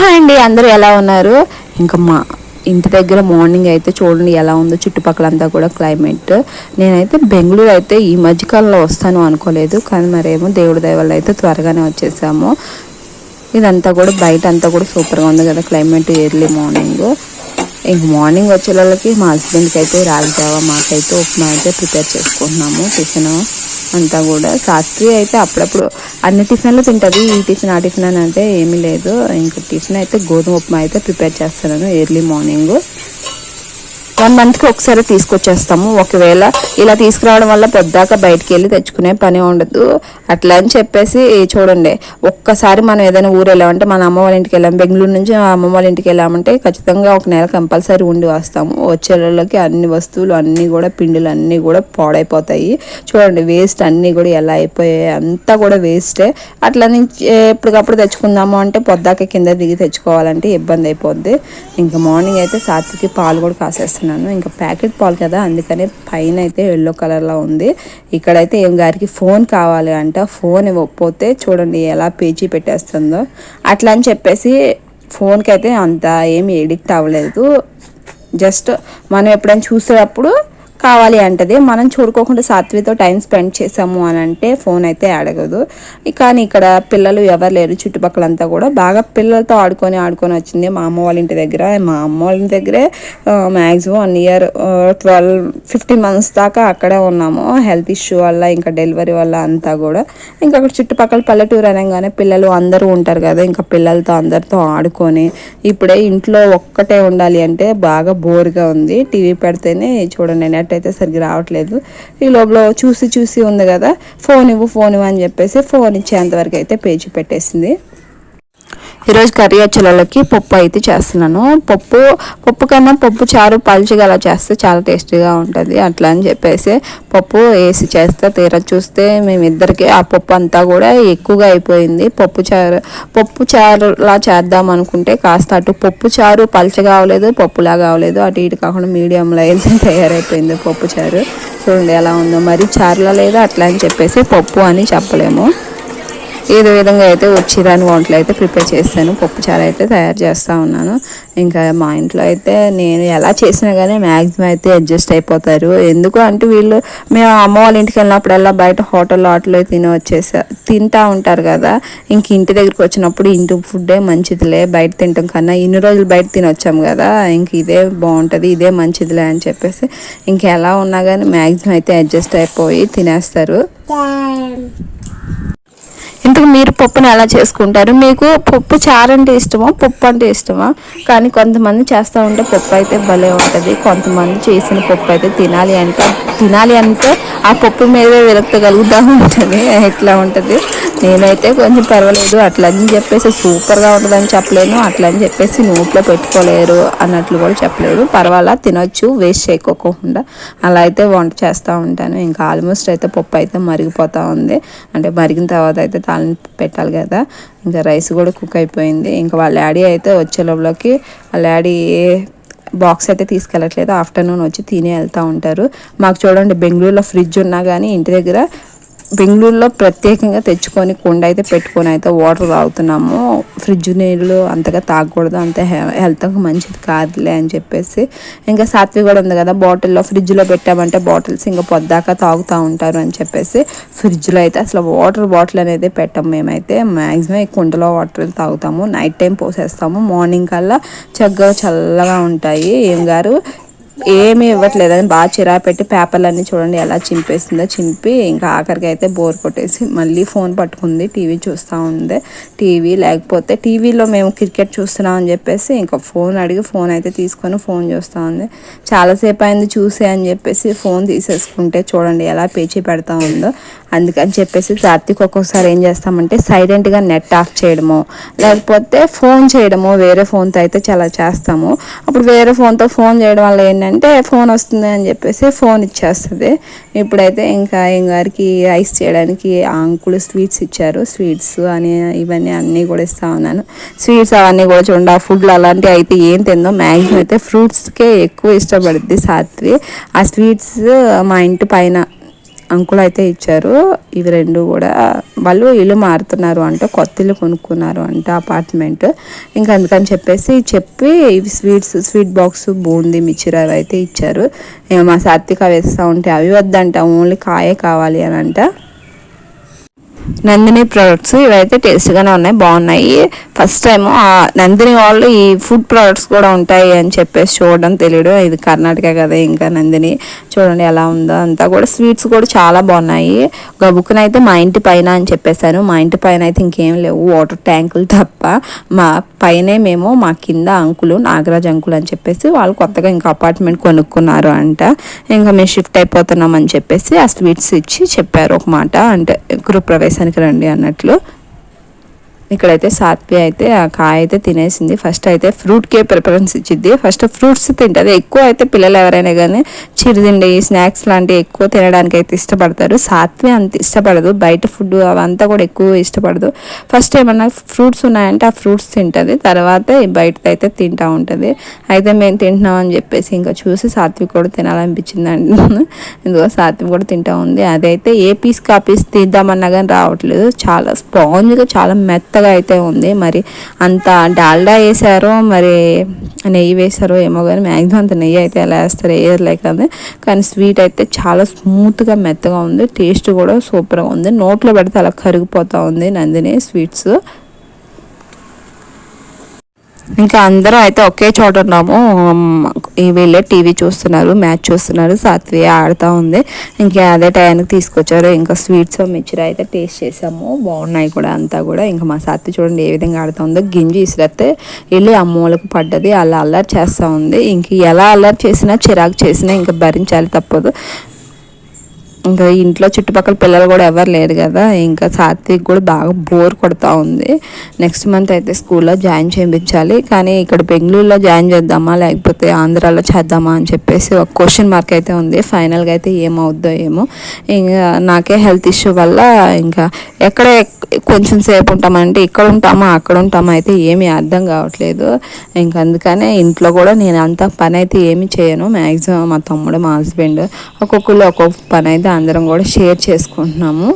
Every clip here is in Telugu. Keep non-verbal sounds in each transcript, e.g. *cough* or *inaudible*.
హాయ్ అండి అందరూ ఎలా ఉన్నారు? ఇంకా మా ఇంటి దగ్గర మార్నింగ్ అయితే చూడండి ఎలా ఉందో చుట్టుపక్కలంతా కూడా క్లైమేట్. నేనైతే బెంగళూరు అయితే ఈ మధ్యకాలంలో వస్తాను అనుకోలేదు కానీ మరేమో దేవుడి దయవల్ల అయితే త్వరగానే వచ్చేసాము. ఇదంతా కూడా బయట అంతా కూడా సూపర్గా ఉంది కదా క్లైమేట్ ఎర్లీ మార్నింగ్. ఇంక మార్నింగ్ వచ్చే వాళ్ళకి మా హస్బెండ్కి అయితే రాగిజావా మాకైతే ఉప్మా అయితే ప్రిపేర్ చేసుకుంటున్నాము టిఫిన్. అంతా కూడా. శాస్త్రి అయితే అప్పుడప్పుడు అన్ని టిఫిన్లు తింటుంది. ఈ టిఫిన్ ఆ టిఫిన్ అని అంటే ఏమీ లేదు. ఇంకా టిఫిన్ అయితే గోధుమ ఉప్మా అయితే ప్రిపేర్ చేస్తున్నాను ఎర్లీ మార్నింగ్. వన్ మంత్కి ఒకసారి తీసుకొచ్చేస్తాము. ఒకవేళ ఇలా తీసుకురావడం వల్ల పెద్దాక బయటికి వెళ్ళి తెచ్చుకునే పని ఉండదు. అట్లా అని చెప్పేసి చూడండి. ఒక్కసారి మనం ఏదైనా ఊరు వెళ్ళామంటే మన అమ్మ వాళ్ళ ఇంటికి వెళ్ళాము బెంగళూరు నుంచి అమ్మ వాళ్ళ ఇంటికి వెళ్ళామంటే ఖచ్చితంగా ఒక నెల కంపల్సరీ ఉండి వస్తాము. వచ్చేళ్ళకి అన్ని వస్తువులు అన్నీ కూడా పిండిలు అన్నీ కూడా పాడైపోతాయి. చూడండి వేస్ట్ అన్నీ కూడా ఎలా అయిపోయాయి. అంతా కూడా వేస్టే అట్లా నుంచి ఎప్పటికప్పుడు తెచ్చుకుందాము అంటే పొద్దాక కింద దిగి తెచ్చుకోవాలంటే ఇబ్బంది అయిపోద్ది. ఇంకా మార్నింగ్ అయితే సాత్వికి పాలు కూడా కాసేస్తున్నాను. ఇంకా ప్యాకెట్ పాలు కదా అందుకని పైన అయితే ఎల్లో కలర్లో ఉంది. ఇక్కడైతే ఏం గారికి ఫోన్ కావాలి అంట ఫోన్ ఇవ్వకపోతే చూడండి ఎలా పేచీ పెట్టేస్తుందో. అట్లా అని చెప్పేసి ఫోన్కి అయితే అంత ఏమి ఎడిక్ట్ అవ్వలేదు. జస్ట్ మనం ఎప్పుడైనా చూసేటప్పుడు కావాలి అంటది. మనం చూడుకోకుండా సాత్వితో టైం స్పెండ్ చేసాము అని అంటే ఫోన్ అయితే అడగదు కానీ ఇక్కడ పిల్లలు ఎవరు లేరు. చుట్టుపక్కలంతా కూడా బాగా పిల్లలతో ఆడుకొని ఆడుకొని వచ్చింది మా అమ్మ వాళ్ళ ఇంటి దగ్గర. మా అమ్మ వాళ్ళ ఇంటి దగ్గరే maximum one year twelve fifteen months దాకా అక్కడే ఉన్నాము. హెల్త్ ఇష్యూ వల్ల ఇంకా డెలివరీ వల్ల అంతా కూడా. ఇంకా అక్కడ చుట్టుపక్కల పల్లెటూరు అనగానే పిల్లలు అందరూ ఉంటారు కదా ఇంకా పిల్లలతో అందరితో ఆడుకొని ఇప్పుడే ఇంట్లో ఒక్కటే ఉండాలి అంటే బాగా బోర్గా ఉంది. టీవీ పెడితేనే చూడండి అయితే సరిగ్గా రావట్లేదు. ఈ లోపల చూసి చూసి ఉంది కదా ఫోన్ ఇవ్వు ఫోన్ ఇవ్వు అని చెప్పేసి ఫోన్ ఇచ్చేంతవరకు అయితే పేజీ పెట్టేసింది. ఈరోజు కర్రీ అచ్చలకి పప్పు అయితే చేస్తున్నాను. పప్పు పప్పు కన్నా పప్పు చారు పలుచగా అలా చేస్తే చాలా టేస్టీగా ఉంటుంది. అట్లా అని చెప్పేసి పప్పు వేసి చేస్తే తీరా చూస్తే మేమిద్దరికి ఆ పప్పు అంతా కూడా ఎక్కువగా అయిపోయింది. పప్పు చారు పప్పు చారులా చేద్దాం అనుకుంటే కాస్త అటు పప్పు చారు పలుచగా అవ్వలేదు పప్పులా కావలేదు అటు ఇటు కాకుండా మీడియంలో అయితే *laughs* తయారైపోయింది పప్పు చారు. చూడండి ఎలా ఉందో. మరి చారులా లేదా అట్లా అని చెప్పేసి పప్పు అని చెప్పలేము. ఏదో విధంగా అయితే వచ్చిరాని వంటలు అయితే ప్రిపేర్ చేస్తాను పప్పు చారు అయితే తయారు చేస్తూ ఉన్నాను. ఇంకా మా ఇంట్లో అయితే నేను ఎలా చేసినా కానీ మ్యాక్సిమం అయితే అడ్జస్ట్ అయిపోతారు. ఎందుకు అంటే వీళ్ళు మేము అమ్మ వాళ్ళ ఇంటికి వెళ్ళినప్పుడల్లా బయట హోటల్లో ఆటలో తిని వచ్చేసా తింటూ ఉంటారు కదా. ఇంక ఇంటి దగ్గరికి వచ్చినప్పుడు ఇంటి ఫుడ్డే మంచిదిలే బయట తింటాం కన్నా ఇన్ని రోజులు బయట తినొచ్చాం కదా ఇంక ఇదే బాగుంటుంది ఇదే మంచిదిలే అని చెప్పేసి ఇంక ఎలా ఉన్నా కానీ మ్యాక్సిమం అయితే అడ్జస్ట్ అయిపోయి తినేస్తారు. ఇంతకు మీరు పప్పుని ఎలా చేసుకుంటారు? మీకు పప్పు చారు అంటే ఇష్టమా? పప్పు అంటే ఇష్టమా? కానీ కొంతమంది చేస్తూ ఉంటే పప్పు అయితే భలే ఉంటుంది. కొంతమంది చేసిన పప్పు అయితే తినాలి అంటే తినాలి అంటే ఆ పప్పు మీదే విరక్తగలుగుతూ ఉంటుంది. ఎట్లా ఉంటుంది? నేనైతే కొంచెం పర్వాలేదు. అట్లా అని చెప్పేసి సూపర్గా ఉంటుందని చెప్పలేను. అట్లని చెప్పేసి నోట్లో పెట్టుకోలేరు అన్నట్లు కూడా చెప్పలేరు పర్వాలా? తినొచ్చు. వేస్ట్ చేయకోకుండా అలా అయితే వంట చేస్తూ ఉంటాను. ఇంకా ఆల్మోస్ట్ అయితే పప్పు అయితే మరిగిపోతూ ఉంది. అంటే మరిగిన తర్వాత అయితే తాలింపు పెట్టాలి కదా. ఇంకా రైస్ కూడా కుక్ అయిపోయింది. ఇంకా వాళ్ళ డాడీ అయితే వచ్చే లోపలికి వాళ్ళ డాడీ బాక్స్ అయితే తీసుకెళ్ళట్లేదు. ఆఫ్టర్నూన్ వచ్చి తినే వెళ్తూ ఉంటారు. మాకు చూడండి బెంగళూరులో ఫ్రిడ్జ్ ఉన్నా కానీ ఇంటి దగ్గర బెంగళూరులో ప్రత్యేకంగా తెచ్చుకొని కుండ అయితే పెట్టుకొని అయితే వాటర్ తాగుతున్నాము. ఫ్రిడ్జ్ నీళ్ళు అంతగా తాగకూడదు అంత హెల్త్కి మంచిది కాదులే అని చెప్పేసి. ఇంకా సాత్వి కూడా ఉంది కదా బాటిల్లో ఫ్రిడ్జ్లో పెట్టామంటే బాటిల్స్ ఇంకా పొద్దాక తాగుతూ ఉంటారు అని చెప్పేసి ఫ్రిడ్జ్లో అయితే అసలు వాటర్ బాటిల్ అనేది పెట్టాము మేమైతే. మ్యాక్సిమం ఈ కుండలో వాటర్ తాగుతాము. Night time పోసేస్తాము. మార్నింగ్ కల్లా చక్కగా చల్లగా ఉంటాయి. ఏం గారు? ఏమీ ఇవ్వట్లేదు. అని బాగా చిరా పెట్టి పేపర్లన్నీ చూడండి ఎలా చింపేసిందో. చింపి ఇంకా ఆఖరికి అయితే బోర్ కొట్టేసి మళ్ళీ ఫోన్ పట్టుకుంది. టీవీ చూస్తూ ఉంది. టీవీ లేకపోతే టీవీలో మేము క్రికెట్ చూస్తున్నాం అని చెప్పేసి ఇంకా ఫోన్ అడిగి ఫోన్ అయితే తీసుకొని ఫోన్ చూస్తూ ఉంది. చాలాసేపు అయింది చూసే అని చెప్పేసి ఫోన్ తీసేసుకుంటే చూడండి ఎలా పేచి పెడతా ఉందో. అందుకని చెప్పేసి రాత్రికి ఒక్కొక్కసారి ఏం చేస్తామంటే సైలెంట్గా నెట్ ఆఫ్ చేయడము లేకపోతే ఫోన్ చేయడము వేరే ఫోన్తో అయితే చాలా చేస్తాము. అప్పుడు వేరే ఫోన్తో ఫోన్ చేయడం వల్ల ఏంటంటే ఫోన్ వస్తుంది అని చెప్పేసి ఫోన్ ఇచ్చేస్తుంది. ఇప్పుడైతే ఇంకా ఎంగారికి ఐస్ చేయడానికి ఆ అంకులు స్వీట్స్ ఇచ్చారు. స్వీట్స్ అని ఇవన్నీ అన్నీ కూడా ఇస్తా ఉన్నాను. స్వీట్స్ అవన్నీ కూడా చూడండి ఆ ఫుడ్లు అలాంటివి అయితే ఏం తిందో మ్యాక్సిమం అయితే ఫ్రూట్స్కే ఎక్కువ ఇష్టపడుద్ది సాత్వి. ఆ స్వీట్స్ మా ఇంటి పైన అంకుల్ అయితే ఇచ్చారు. ఇవి రెండు కూడా వాళ్ళు ఇల్లు మారుతున్నారు అంటే కొత్త ఇల్లు కొనుక్కున్నారు అంట అపార్ట్మెంట్. ఇంకా అందుకని చెప్పేసి చెప్పి ఇవి స్వీట్స్ స్వీట్ బాక్స్ బూందీ మిచ్చిర్ అవి అయితే ఇచ్చారు. మా సాత్విక వేస్తూ ఉంటే అవి వద్దంట ఓన్లీ కాయే కావాలి అని అంట. నందిని ప్రోడక్ట్స్ ఇవైతే టేస్ట్గానే ఉన్నాయి బాగున్నాయి. ఫస్ట్ టైం నందిని వాళ్ళు ఈ ఫుడ్ ప్రోడక్ట్స్ కూడా ఉంటాయి అని చెప్పేసి చూడడం తెలియదు ఇది కర్ణాటక కదా ఇంకా నందిని చూడండి ఎలా ఉందో. అంతా కూడా స్వీట్స్ కూడా చాలా బాగున్నాయి. గబుక్కునైతే మా ఇంటి పైన అని చెప్పేశాను. మా ఇంటి పైన అయితే ఇంకేం లేవు వాటర్ ట్యాంకులు తప్ప. మా పైనే మేము మా కింద అంకులు నాగరాజ్ అంకులు అని చెప్పేసి వాళ్ళు కొత్తగా ఇంకా అపార్ట్మెంట్ కొనుక్కున్నారు అంట. ఇంకా మేము షిఫ్ట్ అయిపోతున్నాం అని చెప్పేసి ఆ స్వీట్స్ ఇచ్చి చెప్పారు ఒక మాట అంటే దేశానికి రండి అన్నట్లు ఇక్కడైతే సాత్వి అయితే ఆ కాయ అయితే తినేసింది. ఫస్ట్ అయితే ఫ్రూట్కే ప్రిఫరెన్స్ ఇచ్చింది ఫస్ట్ ఫ్రూట్స్ తింటుంది. ఎక్కువ అయితే పిల్లలు ఎవరైనా కానీ చిరుతిండి స్నాక్స్ లాంటివి ఎక్కువ తినడానికి అయితే ఇష్టపడతారు. సాత్వి అంత ఇష్టపడదు. బయట ఫుడ్ అవంతా కూడా ఎక్కువ ఇష్టపడదు. ఫస్ట్ ఏమన్నా ఫ్రూట్స్ ఉన్నాయంటే ఆ ఫ్రూట్స్ తింటుంది. తర్వాత బయట అయితే తింటూ ఉంటుంది. అయితే మేము తింటున్నాం అని చెప్పేసి ఇంకా చూసి సాత్వి కూడా తినాలనిపించింది అండి ఇందులో సాత్వి కూడా తింటా ఉంది. అదైతే ఏ పీస్ కా పీస్ తీద్దామన్నా కానీ రావట్లేదు. చాలా స్పాంజ్గా చాలా మెత్త మెత్తగా అయితే ఉంది. మరి అంత డాల్డా వేసారో మరి నెయ్యి వేసారో ఏమో కానీ మ్యాక్సిమం అంత నెయ్యి అయితే ఎలా వేస్తారో వేయలేక కానీ స్వీట్ అయితే చాలా స్మూత్గా మెత్తగా ఉంది. టేస్ట్ కూడా సూపర్గా ఉంది. నోట్లో పెడితే అలా కరిగిపోతూ ఉంది నందిని స్వీట్స్. ఇంకా అందరూ అయితే ఒకే చోట ఉన్నాము. వీళ్ళే టీవీ చూస్తున్నారు మ్యాచ్ చూస్తున్నారు సాత్వి ఆడుతూ ఉంది. ఇంకా అదే టైంకి తీసుకొచ్చారు. ఇంకా స్వీట్స్ మిక్చర్ అయితే టేస్ట్ చేసాము బాగున్నాయి కూడా అంతా కూడా. ఇంకా మా సాత్వి చూడండి ఏ విధంగా ఆడుతూ ఉందో. గింజి ఇసిరితే వెళ్ళి అమ్మోళ్ళకి పడ్డది. అలా అల్లరి చేస్తూ ఉంది. ఇంక ఎలా అల్లరి చేసినా చిరాకు చేసినా ఇంకా భరించాలి తప్పదు. ఇంకా ఇంట్లో చుట్టుపక్కల పిల్లలు కూడా ఎవరు లేరు కదా ఇంకా సాత్విక్ కూడా బాగా బోర్ కొడతా ఉంది. నెక్స్ట్ మంత్ అయితే స్కూల్లో జాయిన్ చేయించాలి. కానీ ఇక్కడ బెంగళూరులో జాయిన్ చేద్దామా లేకపోతే ఆంధ్రాలో చేద్దామా అని చెప్పేసి ఒక క్వశ్చన్ మార్క్ అయితే ఉంది. ఫైనల్గా అయితే ఏమవుద్దో ఏమో. ఇంకా నాకే హెల్త్ ఇష్యూ వల్ల ఇంకా ఎక్కడ కొంచెం సేపు ఉంటామంటే ఇక్కడ ఉంటామా అక్కడ ఉంటామా అయితే ఏమీ అర్థం కావట్లేదు. ఇంకా అందుకనే ఇంట్లో కూడా నేను అంత పని అయితే ఏమి చేయను. మ్యాక్సిమం మా తమ్ముడు మా హస్బెండ్ ఒక్కొక్కళ్ళు ఒక్కొక్క పని అయితే అందరం కూడా షేర్ చేసుకుంటున్నాము.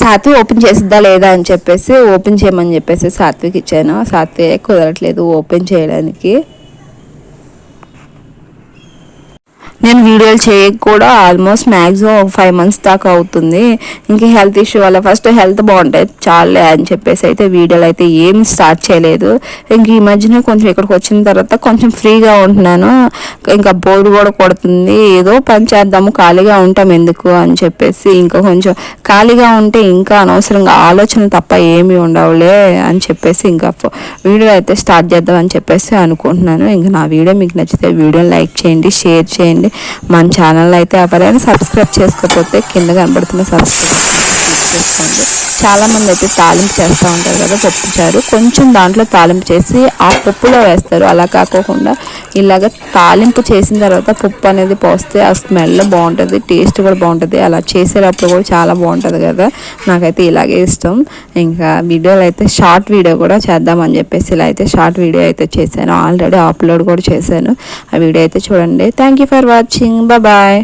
సాత్వి ఓపెన్ చేసిద్దా లేదా అని చెప్పేసి ఓపెన్ చేయమని చెప్పేసి సాత్వికి ఇచ్చాను. సాత్వి కుదరట్లేదు ఓపెన్ చేయడానికి. నేను వీడియోలు చేయక కూడా ఆల్మోస్ట్ మ్యాక్సిమం ఒక ఫైవ్ మంత్స్ దాకా అవుతుంది. ఇంకా హెల్త్ ఇష్యూ వల్ల ఫస్ట్ హెల్త్ బాగుంటాయి చాలే అని చెప్పేసి అయితే వీడియోలు అయితే ఏమి స్టార్ట్ చేయలేదు. ఇంక ఈ మధ్యన కొంచెం ఇక్కడికి వచ్చిన తర్వాత కొంచెం ఫ్రీగా ఉంటున్నాను. ఇంకా బోర్డు కూడా కొడుతుంది. ఏదో పని చేద్దాము ఖాళీగా ఉంటాం ఎందుకు అని చెప్పేసి ఇంకా కొంచెం ఖాళీగా ఉంటే ఇంకా అనవసరంగా ఆలోచన తప్ప ఏమి ఉండవులే అని చెప్పేసి ఇంకా వీడియో అయితే స్టార్ట్ చేద్దాం అని చెప్పేసి అనుకుంటున్నాను. ఇంకా నా వీడియో మీకు నచ్చితే వీడియోని లైక్ చేయండి షేర్ చేయండి. మన ఛానల్ అయితే ఎవరైనా సబ్స్క్రైబ్ చేసుకోకపోతే కింద కనబడుతున్న సబ్స్క్రైబ్ చాలామంది అయితే తాలింపు చేస్తూ ఉంటారు కదా పప్పు చారు కొంచెం దాంట్లో తాలింపు చేసి ఆ పప్పులో వేస్తారు. అలా కాకోకుండా ఇలాగ తాలింపు చేసిన తర్వాత పప్పు అనేది పోస్తే ఆ స్మెల్ బాగుంటుంది టేస్ట్ కూడా బాగుంటుంది. అలా చేసేటప్పుడు కూడా చాలా బాగుంటుంది కదా. నాకైతే ఇలాగే ఇష్టం. ఇంకా వీడియోలు అయితే షార్ట్ వీడియో కూడా చేద్దామని చెప్పేసి ఇలా అయితే షార్ట్ వీడియో అయితే చేశాను. ఆల్రెడీ అప్లోడ్ కూడా చేశాను. ఆ వీడియో అయితే చూడండి. Thank you for watching bye